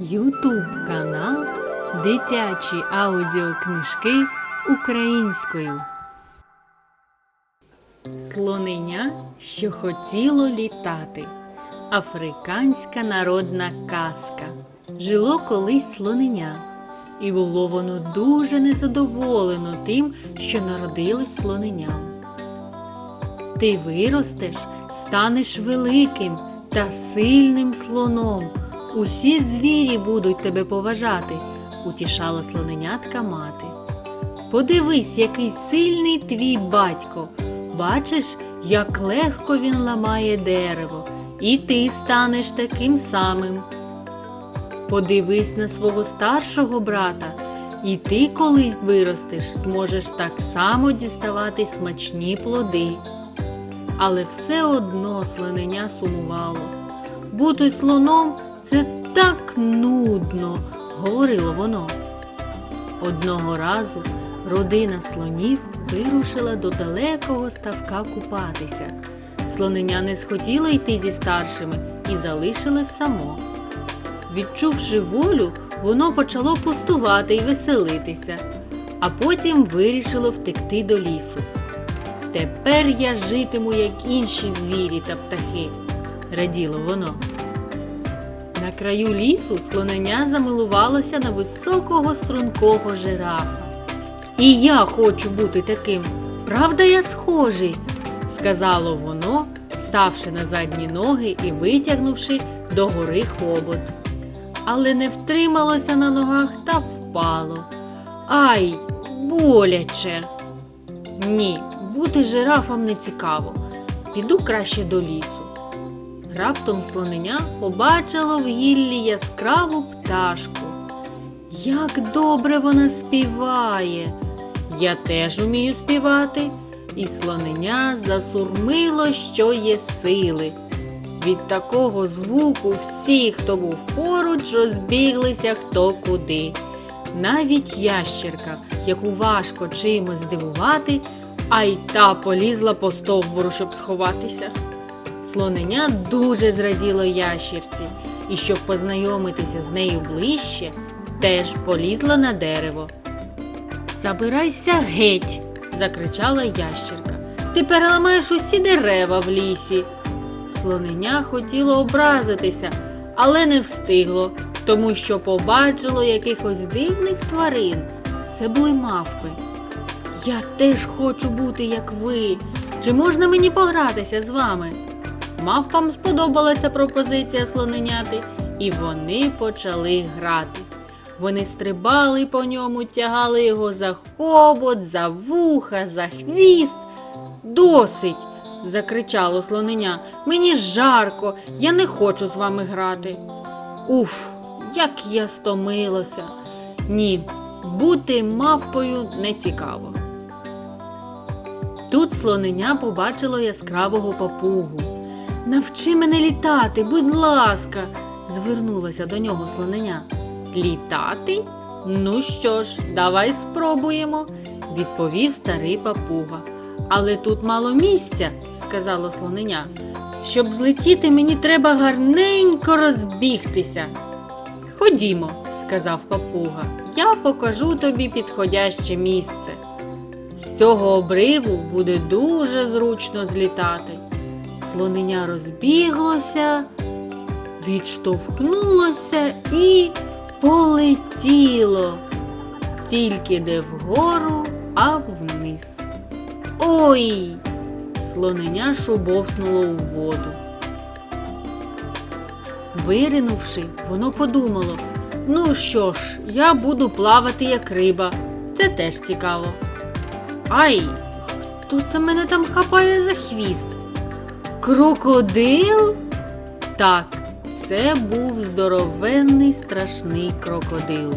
Ютуб канал Дитячі аудіокнижки українською. Слоненя, що хотіло літати. Африканська народна казка. Жило колись слоненя, і було воно дуже незадоволено тим, що народилось слоненям. Ти виростеш, станеш великим та сильним слоном. Усі звірі будуть тебе поважати, утішала слоненятка мати. Подивись, який сильний твій батько. Бачиш, як легко він ламає дерево, і ти станеш таким самим. Подивись на свого старшого брата, і ти колись виростеш, зможеш так само діставати смачні плоди. Але все одно слоненя сумувало. Бути слоном це так нудно, говорило воно. Одного разу родина слонів вирушила до далекого ставка купатися. Слоненя не схотіло йти зі старшими і залишилось само. Відчувши волю, воно почало пустувати і веселитися, а потім вирішило втекти до лісу. Тепер я житиму, як інші звірі та птахи, раділо воно. На краю лісу слоненя замилувалося на високого стрункого жирафа. І я хочу бути таким. Правда, я схожий, сказало воно, ставши на задні ноги і витягнувши догори хобот. Але не втрималося на ногах та впало. Ай, боляче. Ні, бути жирафом не цікаво. Піду краще до лісу. Раптом слоненя побачило в гіллі яскраву пташку. Як добре вона співає. Я теж умію співати, і слоненя засурмило, що є сили. Від такого звуку всі, хто був поруч, розбіглися хто куди. Навіть ящерка, яку важко чимось здивувати, а й та полізла по стовбуру, щоб сховатися. Слоненя дуже зраділо ящірці, і щоб познайомитися з нею ближче, теж полізла на дерево. Забирайся геть, закричала ящерка. Ти переламаєш усі дерева в лісі. Слоненя хотіло образитися, але не встигло, тому що побачило якихось дивних тварин. Це були мавпи. Я теж хочу бути, як ви. Чи можна мені погратися з вами? Мавпам сподобалася пропозиція слоненяти, і вони почали грати. Вони стрибали по ньому, тягали його за хобот, за вуха, за хвіст. Досить. закричало слоненя. Мені жарко, я не хочу з вами грати. Уф, як я стомилося. Ні, бути мавпою не цікаво. Тут слоненя побачило яскравого папугу. Навчи мене літати, будь ласка, звернулася до нього слоненя. Літати? Ну що ж, давай спробуємо, відповів старий папуга. Але тут мало місця, сказало слоненя. Щоб злетіти, мені треба гарненько розбігтися. Ходімо, сказав папуга, я покажу тобі підходяще місце. З цього обриву буде дуже зручно злітати. Слоненя розбіглося, відштовхнулося і полетіло. Тільки не вгору, а вниз. Ой! Слоненя шубовснуло у воду. Виринувши, воно подумало: ну що ж, я буду плавати як риба. Це теж цікаво. Ай, хто це мене там хапає за хвіст? Крокодил? Так, це був здоровенний страшний крокодил.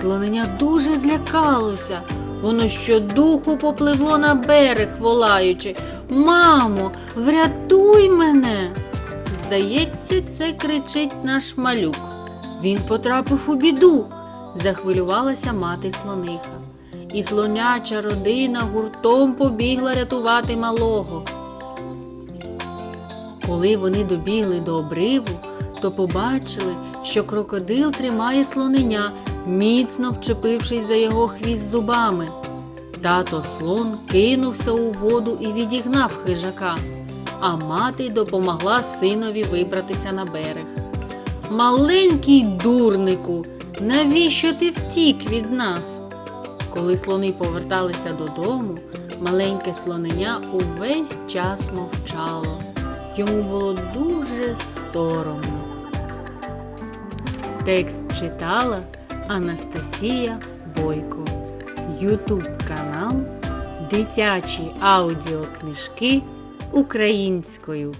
Слоненя дуже злякалося. Воно щодуху попливло на берег, волаючи Мамо, врятуй мене. Здається, це кричить наш малюк. Він потрапив у біду, захвилювалася мати слониха. І слоняча родина гуртом побігла рятувати малого. Коли вони добігли до обриву, то побачили, що крокодил тримає слоненя, міцно вчепившись за його хвіст зубами. Тато слон кинувся у воду і відігнав хижака, а мати допомогла синові вибратися на берег. Маленький дурнику, навіщо ти втік від нас? Коли слони поверталися додому, маленьке слоненя увесь час мовчало. Йому було дуже соромно. Текст читала Анастасія Бойко. Ютуб канал Дитячі аудіокнижки українською.